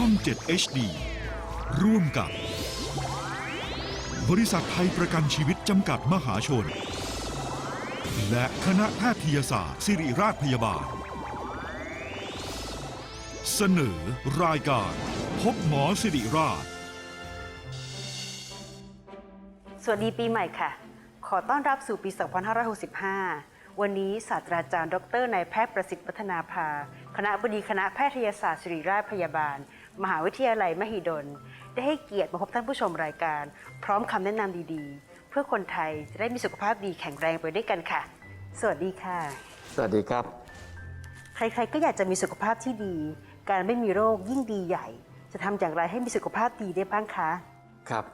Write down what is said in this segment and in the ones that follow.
ช่อง 7 HD ร่วมกับ บริษัทไทยประกันชีวิตจำกัดมหาชน และคณะแพทยศาสตร์ ศิริราชพยาบาล เสนอรายการ พบหมอสิริราช สวัสดีปีใหม่ค่ะ ขอต้อนรับสู่ปี 2565 วันนี้ศาสตราจารย์ ดรนายแพทย์ประสิทธิ์วัฒนาภา คณะบดีคณะแพทยศาสตร์ศิริราชพยาบาล มหาวิทยาลัยมหิดล ได้ให้เกียรติมาพบท่านผู้ชมรายการ พร้อมคำแนะนำดีๆ เพื่อคนไทยจะได้มีสุขภาพดีแข็งแรงไปด้วยกันค่ะ สวัสดีค่ะ สวัสดีครับ ใครๆก็อยากจะมีสุขภาพที่ดี การไม่มีโรคยิ่งดีใหญ่ จะทำอย่างไรให้มีสุขภาพดีได้บ้างคะครับ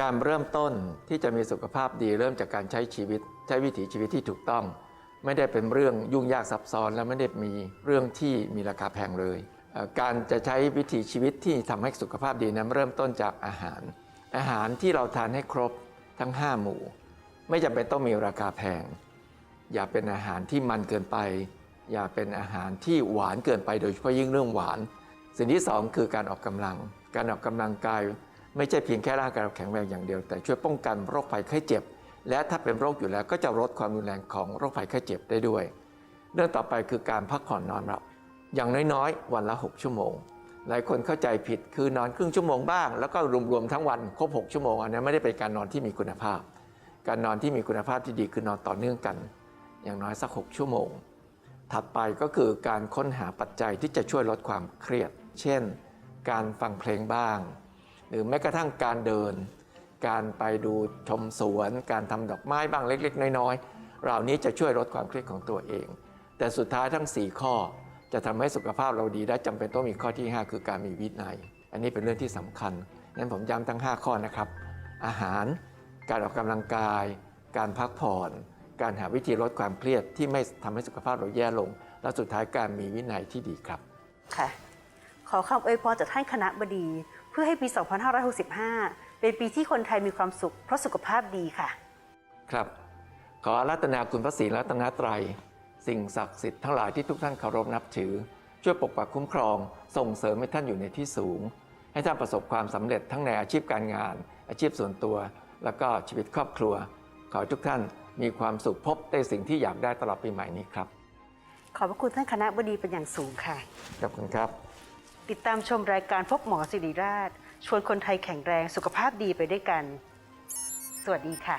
การเริ่มต้นที่จะมีสุขภาพดีเริ่มจากการใช้ชีวิต ใช้วิถีชีวิตที่ถูกต้อง ไม่ได้เป็นเรื่องยุ่งยากซับซ้อนและไม่ได้มีเรื่องที่มีราคาแพงเลย การจะใช้วิถีชีวิตที่ทำให้สุขภาพดีนั้นเริ่มต้นจากอาหาร อาหารที่เราทานให้ครบทั้ง 5 หมู่ ไม่จำเป็นต้องมีราคาแพง อย่าเป็นอาหารที่มันเกินไป อย่าเป็นอาหารที่หวานเกินไปโดยเฉพาะยิ่งเรื่องหวาน สิ่งที่สองคือการออกกำลัง การออกกำลังกาย ไม่ใช่เพียงแค่ร่างกายเราแข็งแรงอย่างเดียว แต่ช่วยป้องกันโรคภัยไข้เจ็บ และถ้าเป็นโรคอยู่แล้วก็จะลดความรุนแรงของโรคภัยไข้เจ็บได้ด้วย เรื่องต่อไปคือการพักผ่อนนอนหลับอย่างน้อยๆ วันละ 6 ชั่วโมง หลายคนเข้าใจผิดคือนอนครึ่งชั่วโมงบ้าง แล้วก็รวมๆทั้งวันครบ 6 ชั่วโมงอันนี้ไม่ได้เป็นการนอนที่มีคุณภาพ การนอนที่มีคุณภาพที่ดีคือนอนต่อเนื่องกัน อย่างน้อยสัก 6 ชั่วโมง ถัดไปก็คือการค้นหาปัจจัยที่จะช่วยลดความเครียด เช่น การฟังเพลงบ้าง หรือแม้กระทั่งการเดิน การไปดูชมสวน การทำดอกไม้บ้างเล็ก ๆ น้อยๆเหล่านี้จะช่วยลดความเครียดของตัวเอง แต่สุดท้ายทั้ง 4 ข้อ จะทำให้สุขภาพเราดีได้จำเป็นต้องมีข้อที่ 5 คือการมีวินัย อันนี้เป็นเรื่องที่สำคัญงั้นผมย้ำทั้ง 5 ข้อนะครับ อาหาร การออกกำลังกาย การพักผ่อน การหาวิธีลดความเครียดที่ไม่ทำให้สุขภาพเราแย่ลง และสุดท้ายการมีวินัยที่ดีครับค่ะขอคำอวยพรจากท่านคณะบดี เพื่อให้ปี 2565 เป็นปีที่คนไทยมีความสุข เพราะสุขภาพดีค่ะ ครับ ขออารัตนาคุณพระศรีรัตนตรัย สิ่งศักดิ์สิทธิ์ทั้งหลายที่ทุกท่านเคารพนับถือ ช่วยปกปักคุ้มครอง ส่งเสริมให้ท่านอยู่ในที่สูง ให้ท่านประสบความสำเร็จทั้งในอาชีพการงาน อาชีพส่วนตัว แล้วก็ชีวิตครอบครัว ขอให้ทุกท่านมีความสุขพบในสิ่งที่อยากได้ตลอดปีใหม่นี้ครับ ขอบพระคุณท่านคณะบดีเป็นอย่างสูงค่ะ ขอบคุณครับ ติดตามชมรายการพบหมอสิริราช ชวนคนไทยแข็งแรงสุขภาพดีไปด้วยกัน สวัสดีค่ะ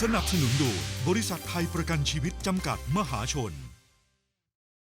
สนับสนุนโดยบริษัทไทยประกันชีวิตจำกัดมหาชน